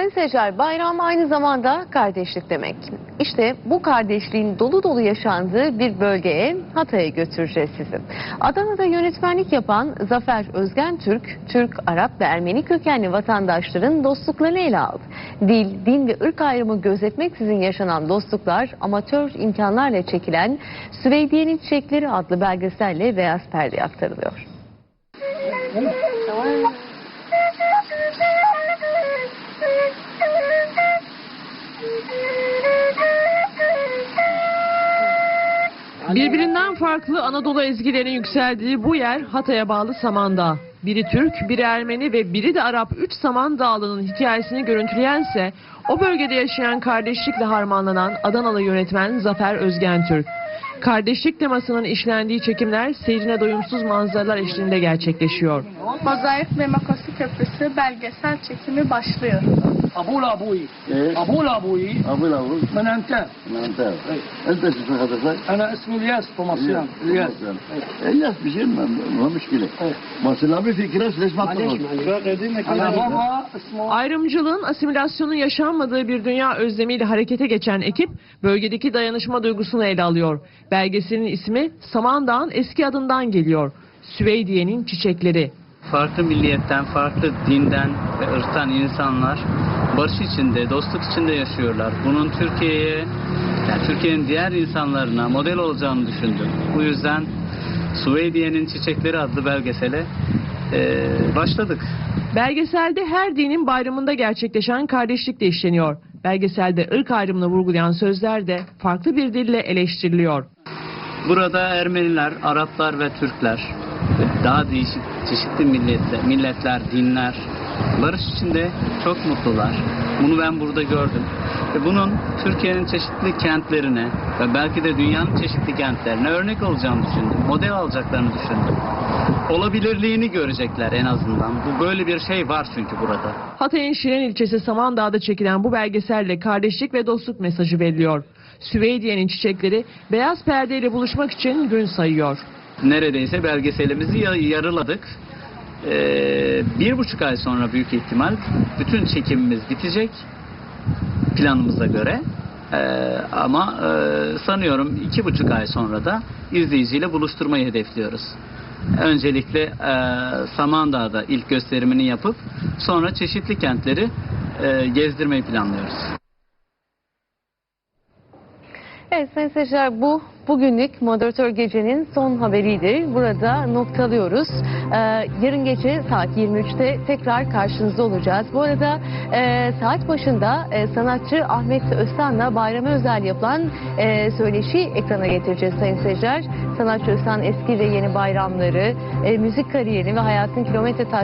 Sayın seyirciler bayram aynı zamanda kardeşlik demek. İşte bu kardeşliğin dolu dolu yaşandığı bir bölgeye Hatay'a götüreceğiz sizi. Adana'da yönetmenlik yapan Zafer Özgen Türk, Türk, Arap ve Ermeni kökenli vatandaşların dostluklarını ele aldı. Dil, din ve ırk ayrımı gözetmeksizin yaşanan dostluklar amatör imkanlarla çekilen Süveydiye'nin Çiçekleri adlı belgeselle beyaz perdeye aktarılıyor. Birbirinden farklı Anadolu ezgilerinin yükseldiği bu yer Hatay'a bağlı Samandağ. Biri Türk, biri Ermeni ve biri de Arap 3 Samandağlı'nın hikayesini görüntüleyense o bölgede yaşayan kardeşlikle harmanlanan Adanalı yönetmen Zafer Özgen Türk. Kardeşlik temasının işlendiği çekimler seyrine doyumsuz manzaralar eşliğinde gerçekleşiyor. Mozaik ve Makası Köprüsü belgesel çekimi başlıyor. ابوه لابوي ايه ابوه لابوي ابو الابو من انت ما انت انت شو اسم حضرتك؟ انا اسمي الياس طوماسيان الياس الياس بشير ما ما مشكله ايه ما سلامي في كلاس ليش ما معلش تطلع؟ معلش انا بابا اسمه Ayrımcılığın, asimilasyonun yaşanmadığı bir dünya özlemiyle harekete geçen ekip bölgedeki dayanışma duygusunu ele alıyor. Belgeselin ismi Samandağ'ın eski adından geliyor. Süveydiye'nin çiçekleri. farklı milliyetten, farklı dinden ve ırktan insanlar barış içinde, dostluk içinde yaşıyorlar. Bunun Türkiye'ye, yani Türkiye'nin diğer insanlarına model olacağını düşündüm. Bu yüzden Süveydiye'nin Çiçekleri adlı belgesele eee, başladık. Belgeselde her dinin bayramında gerçekleşen kardeşlik de işleniyor. Belgeselde ırk ayrımını vurgulayan sözler de farklı bir dille eleştiriliyor. Burada Ermeniler, Araplar ve Türkler, daha değişik çeşitli milletler, milletler, dinler barış içinde çok mutlular. Bunu ben burada gördüm. Ve bunun Türkiye'nin çeşitli kentlerine ve belki de dünyanın çeşitli kentlerine örnek olacağını düşündüm. Model alacaklarını düşündüm. Olabilirliğini görecekler en azından. Bu böyle bir şey var çünkü burada. Hatay'ın Şirin ilçesi Samandağ'da çekilen bu belgeselle kardeşlik ve dostluk mesajı veriliyor. Süveydiye'nin çiçekleri beyaz perdeyle buluşmak için gün sayıyor. neredeyse belgeselimizi ya- yarıladık. Ee, bir buçuk ay sonra büyük ihtimal bütün çekimimiz bitecek planımıza göre. Ee, ama e, sanıyorum iki buçuk ay sonra da izleyiciyle buluşturmayı hedefliyoruz. Öncelikle e, Samandağ'da ilk gösterimini yapıp sonra çeşitli kentleri e, gezdirmeyi planlıyoruz. Evet sayın seyirciler bu bugünlük moderatör gecenin son haberiydi. Burada noktalıyoruz. Ee, yarın gece saat 23'te tekrar karşınızda olacağız. Bu arada e, saat başında e, sanatçı Ahmet Öztan'la bayrama özel yapılan e, söyleşi ekrana getireceğiz sayın seyirciler. Sanatçı Öztan eski ve yeni bayramları, e, müzik kariyerini ve hayatın kilometre taşları